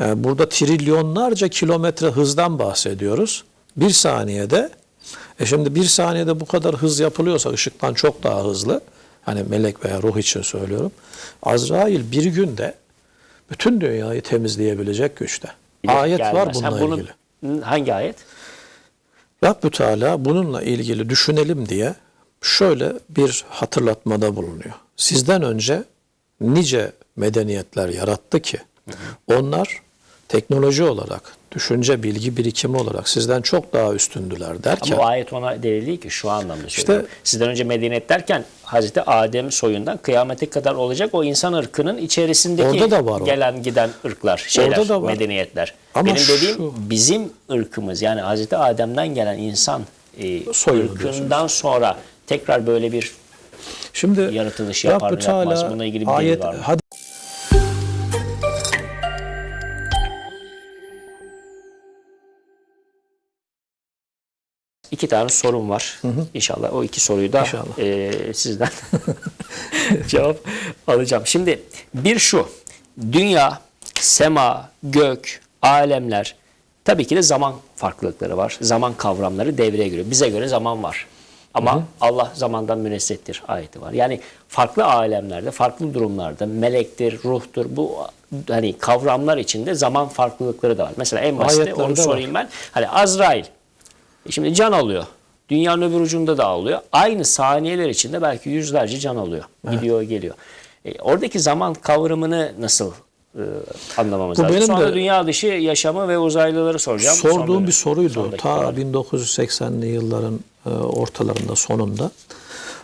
e, burada trilyonlarca kilometre hızdan bahsediyoruz. Bir saniyede e şimdi bir saniyede bu kadar hız yapılıyorsa ışıktan çok daha hızlı. Hani melek veya ruh için söylüyorum. Azrail bir günde bütün dünyayı temizleyebilecek güçte. Ayet var gelmez. bununla Ha, bunun- ilgili. Hangi ayet? Rabbü Teala bununla ilgili düşünelim diye şöyle bir hatırlatmada bulunuyor. Sizden önce nice medeniyetler yarattı ki onlar teknoloji olarak, düşünce, bilgi birikimi olarak sizden çok daha üstündüler derken Ama ayet ona delil değil ki şu anlamda söylüyorum. İşte- Sizden önce medeniyet derken Hazreti Adem soyundan kıyamete kadar olacak o insan ırkının içerisindeki Orada da var o. gelen giden ırklar, şeyler, Orada da var. medeniyetler. Ama Benim dediğim şu- bizim ırkımız yani Hazreti Adem'den gelen insan e, Soyunu ırkından sonra tekrar böyle bir şimdi yaratılış yapar Rabbü yapmaz Teala ilgili bir ayet, var mı? İki tane sorum var. İnşallah o iki soruyu da İnşallah. e, sizden cevap alacağım. Şimdi bir şu. Dünya, sema, gök, alemler tabii ki de zaman farklılıkları var. Zaman kavramları devreye giriyor. Bize göre zaman var. Ama Allah zamandan münezzehtir ayeti var. Yani farklı alemlerde, farklı durumlarda melektir, ruhtur bu hani kavramlar içinde zaman farklılıkları da var. Mesela en basit onu var. sorayım ben. Hani Azrail Şimdi can alıyor. Dünyanın öbür ucunda da alıyor. Aynı saniyeler içinde belki yüzlerce can alıyor. Gidiyor geliyor. E, oradaki zaman kavramını nasıl e, anlamamız Bu lazım? benim Sonra de dünya dışı yaşamı ve uzaylıları soracağım. sorduğum bir soruydu. son Ta dakikalar. 1980'li yılların e, ortalarında sonunda.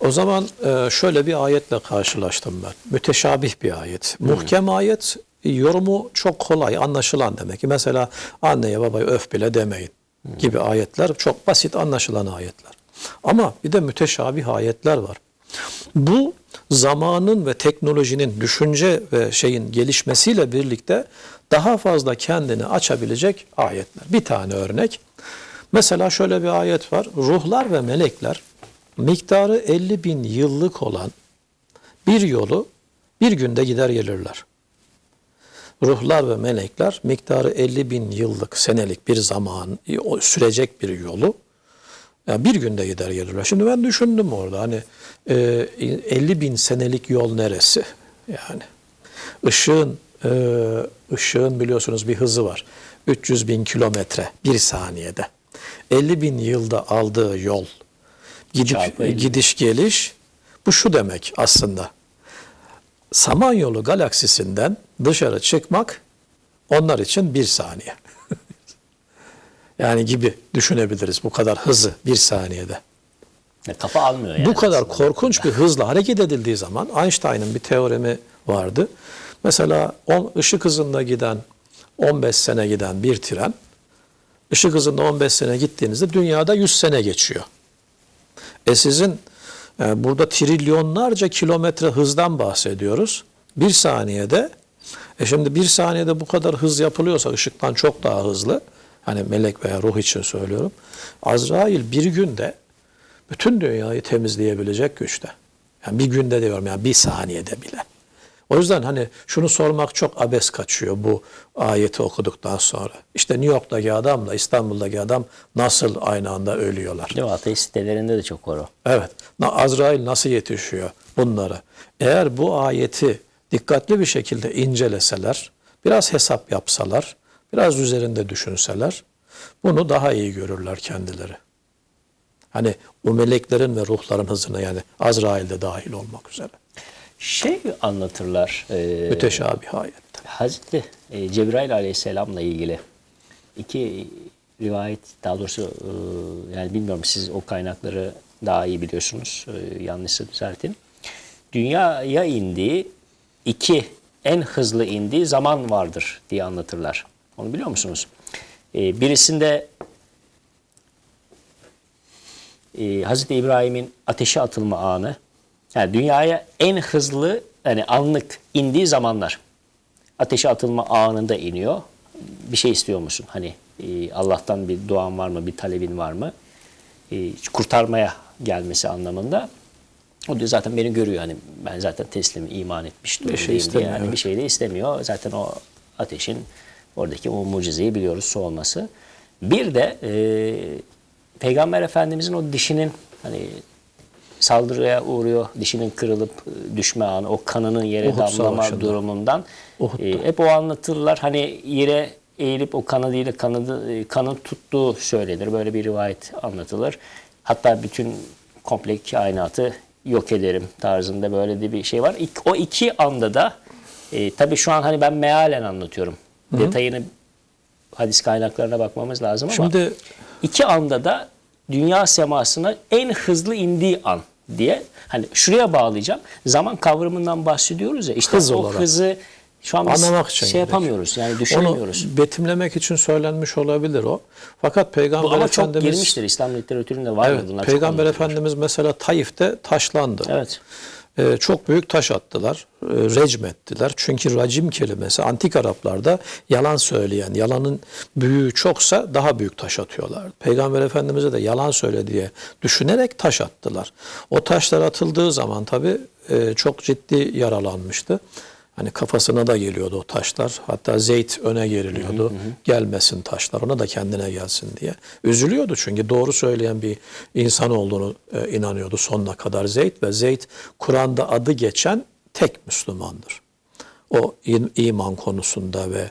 O zaman e, şöyle bir ayetle karşılaştım ben. Müteşabih bir ayet. Muhkem ayet yorumu çok kolay, anlaşılan demek ki. Mesela anneye babaya öf bile demeyin gibi ayetler çok basit anlaşılan ayetler. Ama bir de müteşabih ayetler var. Bu zamanın ve teknolojinin düşünce ve şeyin gelişmesiyle birlikte daha fazla kendini açabilecek ayetler. Bir tane örnek. Mesela şöyle bir ayet var. Ruhlar ve melekler miktarı 50 bin yıllık olan bir yolu bir günde gider gelirler. Ruhlar ve melekler miktarı 50 bin yıllık senelik bir zaman sürecek bir yolu ya bir günde gider gelirler. Şimdi ben düşündüm orada hani e, 50 bin senelik yol neresi? Yani ışığın e, ışığın biliyorsunuz bir hızı var. 300 bin kilometre bir saniyede. 50 bin yılda aldığı yol gidip Çarpı 50 bin. gidiş geliş bu şu demek aslında. Samanyolu galaksisinden dışarı çıkmak onlar için bir saniye. yani gibi düşünebiliriz bu kadar hızı bir saniyede. Ya Kafa almıyor yani. Bu kadar aslında. korkunç bir hızla hareket edildiği zaman Einstein'ın bir teoremi vardı. Mesela on, ışık hızında giden 15 sene giden bir tren ışık hızında 15 sene gittiğinizde dünyada 100 sene geçiyor. E sizin e, burada trilyonlarca kilometre hızdan bahsediyoruz. Bir saniyede e şimdi bir saniyede bu kadar hız yapılıyorsa ışıktan çok daha hızlı. Hani melek veya ruh için söylüyorum. Azrail bir günde bütün dünyayı temizleyebilecek güçte. Yani bir günde diyorum yani bir saniyede bile. O yüzden hani şunu sormak çok abes kaçıyor bu ayeti okuduktan sonra. İşte New York'taki adamla İstanbul'daki adam nasıl aynı anda ölüyorlar? Değil mi? Ateist sitelerinde de çok var o. Evet. Azrail nasıl yetişiyor bunlara? Eğer bu ayeti dikkatli bir şekilde inceleseler, biraz hesap yapsalar, biraz üzerinde düşünseler, bunu daha iyi görürler kendileri. Hani o meleklerin ve ruhların hızına yani Azrail de dahil olmak üzere. Şey anlatırlar. E, Müteşabih ayette. Hazreti e, Cebrail aleyhisselamla ilgili iki rivayet daha doğrusu e, yani bilmiyorum siz o kaynakları daha iyi biliyorsunuz. E, yanlışsa düzeltin. Dünyaya indiği iki en hızlı indiği zaman vardır diye anlatırlar. Onu biliyor musunuz? E, birisinde e, Hazreti İbrahim'in ateşe atılma anı yani dünyaya en hızlı yani anlık indiği zamanlar ateşe atılma anında iniyor. Bir şey istiyor musun? Hani e, Allah'tan bir duan var mı, bir talebin var mı? E, kurtarmaya gelmesi anlamında. O diyor zaten beni görüyor. Hani ben zaten teslim, iman etmiş durumdayım diye. istemiyor, Yani bir şey de istemiyor. Zaten o ateşin Oradaki o mucizeyi biliyoruz su olması. Bir de e, Peygamber Efendimizin o dişinin hani saldırıya uğruyor, dişinin kırılıp e, düşme anı, o kanının yere Uhud damlama Savaşı'nda. durumundan Uhud'da. e, hep o anlatırlar. Hani yere eğilip o kanadıyla kanadı, e, kanı tuttuğu söylenir. Böyle bir rivayet anlatılır. Hatta bütün komple kainatı yok ederim tarzında böyle de bir şey var. O iki anda da e, tabii şu an hani ben mealen anlatıyorum. Detayını hadis kaynaklarına bakmamız lazım ama Şimdi iki anda da dünya semasına en hızlı indiği an diye hani şuraya bağlayacağım. Zaman kavramından bahsediyoruz ya. İşte Hız o olarak. hızı şu an biz Anlamak için şey yapamıyoruz. Yani düşünemiyoruz. onu betimlemek için söylenmiş olabilir o. Fakat Peygamber Bu ama çok Efendimiz girmiştir. İslam literatüründe var mı Evet, bunlar? Çok Peygamber. Efendimiz mesela Taif'te taşlandı. Evet. Ee, çok büyük taş attılar, e, recm ettiler. Çünkü racim kelimesi antik Araplarda yalan söyleyen, yalanın büyüğü çoksa daha büyük taş atıyorlar. Peygamber Efendimiz'e de yalan söyle diye düşünerek taş attılar. O taşlar atıldığı zaman tabii e, çok ciddi yaralanmıştı. Hani kafasına da geliyordu o taşlar. Hatta Zeyd öne geriliyordu. Gelmesin taşlar ona da kendine gelsin diye. Üzülüyordu çünkü doğru söyleyen bir insan olduğunu e, inanıyordu sonuna kadar Zeyd ve Zeyd Kur'an'da adı geçen tek Müslümandır. O iman konusunda ve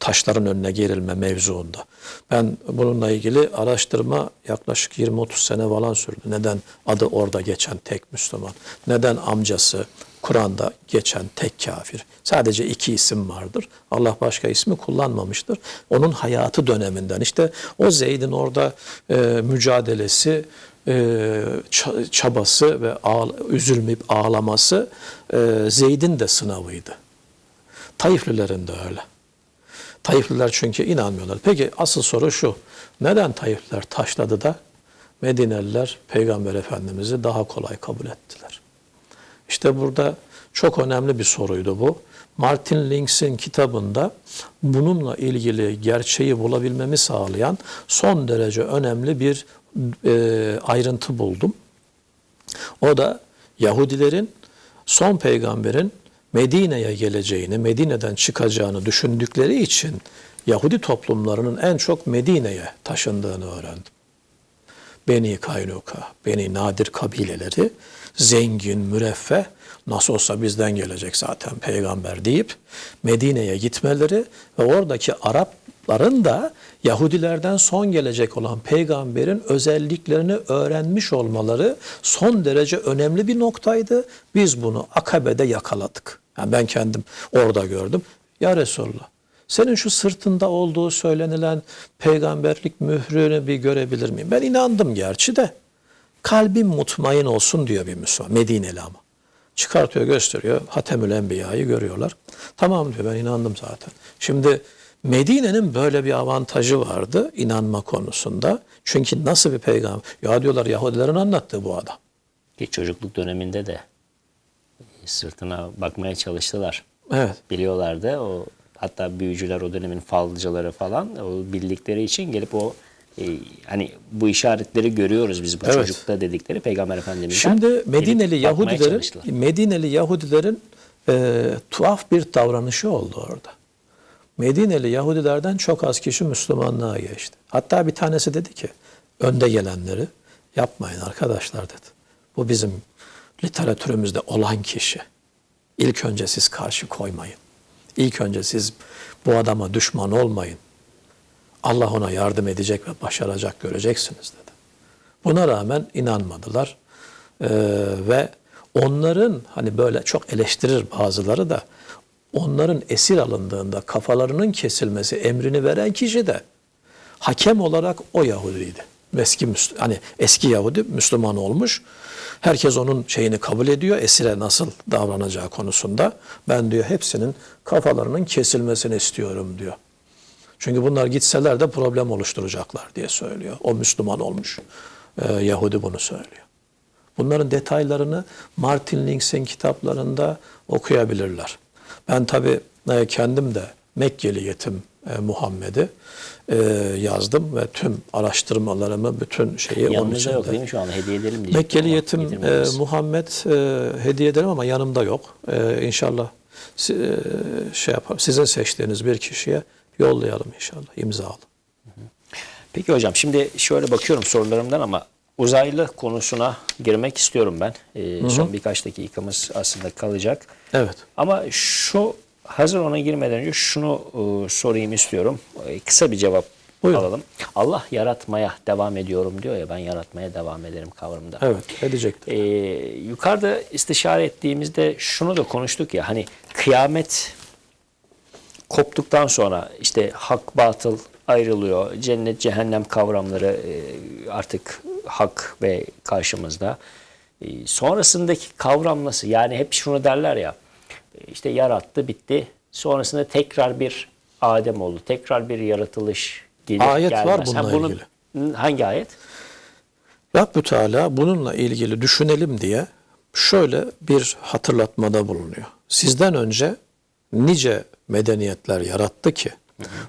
taşların önüne gerilme mevzuunda. Ben bununla ilgili araştırma yaklaşık 20-30 sene falan sürdü. Neden adı orada geçen tek Müslüman? Neden amcası Kur'an'da geçen tek kafir? Sadece iki isim vardır. Allah başka ismi kullanmamıştır. Onun hayatı döneminden işte o Zeyd'in orada e, mücadelesi, e, ça- çabası ve ağla- üzülmeyip ağlaması e, Zeyd'in de sınavıydı. Taiflilerin de öyle. Taifliler çünkü inanmıyorlar. Peki asıl soru şu. Neden Taifliler taşladı da Medineliler Peygamber Efendimiz'i daha kolay kabul ettiler? İşte burada çok önemli bir soruydu bu. Martin Links'in kitabında bununla ilgili gerçeği bulabilmemi sağlayan son derece önemli bir e, ayrıntı buldum. O da Yahudilerin son peygamberin Medine'ye geleceğini, Medine'den çıkacağını düşündükleri için Yahudi toplumlarının en çok Medine'ye taşındığını öğrendim. Beni Kaynuka, Beni Nadir kabileleri zengin, müreffeh, nasıl olsa bizden gelecek zaten peygamber deyip Medine'ye gitmeleri ve oradaki Arapların da Yahudilerden son gelecek olan peygamberin özelliklerini öğrenmiş olmaları son derece önemli bir noktaydı. Biz bunu Akabe'de yakaladık. Yani ben kendim orada gördüm. Ya Resulullah senin şu sırtında olduğu söylenilen peygamberlik mührünü bir görebilir miyim? Ben inandım gerçi de. Kalbim mutmain olsun diyor bir Müslüman. Medineli ama. Çıkartıyor gösteriyor. Hatemül Enbiya'yı görüyorlar. Tamam diyor ben inandım zaten. Şimdi Medine'nin böyle bir avantajı vardı inanma konusunda. Çünkü nasıl bir peygamber? Ya diyorlar Yahudilerin anlattığı bu adam. Ki çocukluk döneminde de sırtına bakmaya çalıştılar. Evet. Biliyorlardı. O hatta büyücüler o dönemin falcıları falan o bildikleri için gelip o e, hani bu işaretleri görüyoruz biz bu Evet. çocukta dedikleri Peygamber Efendimiz'den. Şimdi Medineli Yahudilerin. Medineli Yahudilerin e, tuhaf bir davranışı oldu orada. Medineli Yahudilerden çok az kişi Müslümanlığa geçti. Hatta bir tanesi dedi ki önde gelenleri yapmayın arkadaşlar dedi. Bu bizim literatürümüzde olan kişi. İlk önce siz karşı koymayın. İlk önce siz bu adama düşman olmayın. Allah ona yardım edecek ve başaracak göreceksiniz dedi. Buna rağmen inanmadılar. Ee, ve onların hani böyle çok eleştirir bazıları da onların esir alındığında kafalarının kesilmesi emrini veren kişi de hakem olarak o Yahudiydi. Eski hani eski Yahudi Müslüman olmuş. Herkes onun şeyini kabul ediyor. Esire nasıl davranacağı konusunda. Ben diyor hepsinin kafalarının kesilmesini istiyorum diyor. Çünkü bunlar gitseler de problem oluşturacaklar diye söylüyor. O Müslüman olmuş e, Yahudi bunu söylüyor. Bunların detaylarını Martin Links'in kitaplarında okuyabilirler. Ben tabii e, kendim de Mekkeli yetim e, Muhammed'i e, yazdım ve tüm araştırmalarımı, bütün şeyi onun Yanımızda içinde. yok değil mi şu anda? Hediye edelim diyecektim Mekkeli yetim e. Muhammed e, hediye ederim ama yanımda yok. E, inşallah e, şey yapar, sizin seçtiğiniz bir kişiye yollayalım inşallah imzalı. Peki hocam şimdi şöyle bakıyorum sorularımdan ama uzaylı konusuna girmek istiyorum ben. Ee, son birkaç dakikamız aslında kalacak. Evet. Ama şu hazır ona girmeden önce şunu e, sorayım istiyorum. E, kısa bir cevap Buyurun. alalım. Allah yaratmaya devam ediyorum diyor ya ben yaratmaya devam ederim kavramında. Evet edecektir. Ee, yukarıda istişare ettiğimizde şunu da konuştuk ya hani kıyamet koptuktan sonra işte hak batıl ayrılıyor. Cennet cehennem kavramları e, artık hak ve karşımızda. E, sonrasındaki kavram nasıl? Yani hep şunu derler ya e, işte yarattı bitti. Sonrasında tekrar bir Adem oldu. Tekrar bir yaratılış gelir Ayet var gelmez. bununla bunun- ilgili. Hangi ayet? Rabbü Teala bununla ilgili düşünelim diye şöyle bir hatırlatmada bulunuyor. Sizden önce nice medeniyetler yarattı ki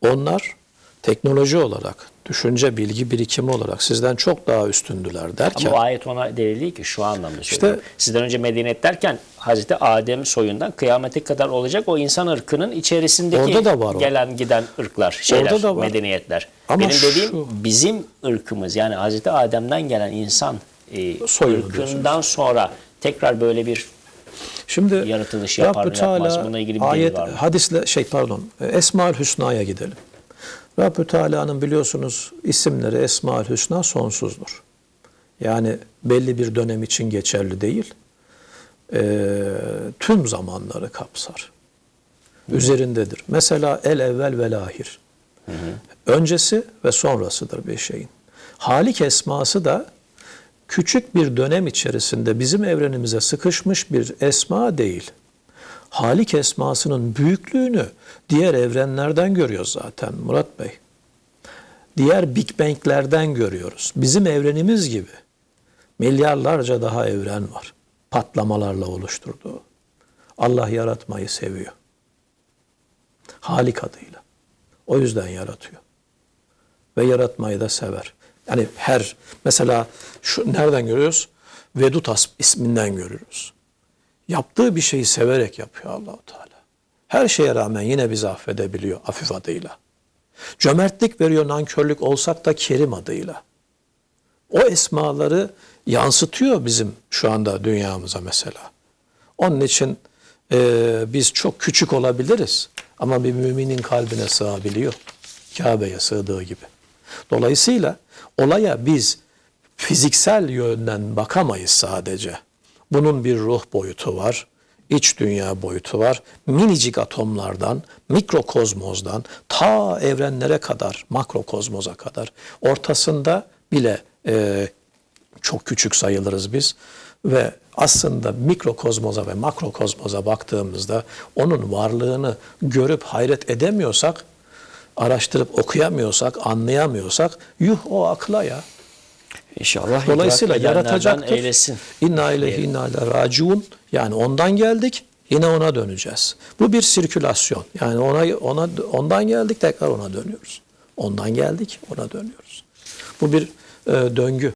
onlar teknoloji olarak, düşünce, bilgi birikimi olarak sizden çok daha üstündüler derken Ama o ayet ona delil değil ki şu anlamda söylüyorum. Sizden önce medeniyet derken Hazreti Adem soyundan kıyamete kadar olacak o insan ırkının içerisindeki Orada da var o. gelen giden ırklar, şeyler, Orada da var. medeniyetler. Ama Benim dediğim şu- bizim ırkımız yani Hazreti Adem'den gelen insan e, ırkından sonra tekrar böyle bir Şimdi Yaratılış yapar Rabbü yapmaz Teala mı? Bununla ilgili bir ayet, var mı? hadisle şey pardon Esmaül Hüsna'ya gidelim. Rabbü Teala'nın biliyorsunuz isimleri Esmaül Hüsna sonsuzdur. Yani belli bir dönem için geçerli değil. Ee, tüm zamanları kapsar. Üzerindedir. Mesela el evvel ve lahir. Öncesi ve sonrasıdır bir şeyin. Halik esması da küçük bir dönem içerisinde bizim evrenimize sıkışmış bir esma değil. Halik esmasının büyüklüğünü diğer evrenlerden görüyoruz zaten Murat Bey. Diğer Big Bang'lerden görüyoruz. Bizim evrenimiz gibi milyarlarca daha evren var. Patlamalarla oluşturduğu. Allah yaratmayı seviyor. Halik adıyla. O yüzden yaratıyor. Ve yaratmayı da sever. Yani her mesela şu nereden görüyoruz? Vedut isminden görüyoruz. Yaptığı bir şeyi severek yapıyor Allahu Teala. Her şeye rağmen yine bizi affedebiliyor Afif adıyla. Cömertlik veriyor nankörlük olsak da Kerim adıyla. O esmaları yansıtıyor bizim şu anda dünyamıza mesela. Onun için e, biz çok küçük olabiliriz ama bir müminin kalbine sığabiliyor. Kabe'ye sığdığı gibi. Dolayısıyla olaya biz fiziksel yönden bakamayız sadece. Bunun bir ruh boyutu var, iç dünya boyutu var. Minicik atomlardan, mikrokozmozdan ta evrenlere kadar, makrokozmoza kadar ortasında bile e, çok küçük sayılırız biz ve aslında mikrokozmoza ve makrokozmoza baktığımızda onun varlığını görüp hayret edemiyorsak, araştırıp okuyamıyorsak, anlayamıyorsak yuh o akla ya. inşallah Dolayısıyla yaratacaktır. eylesin. İnna ileyhi inna ile raciun. Yani ondan geldik, yine ona döneceğiz. Bu bir sirkülasyon. Yani ona ona ondan geldik tekrar ona dönüyoruz. Ondan geldik, ona dönüyoruz. Bu bir e, döngü.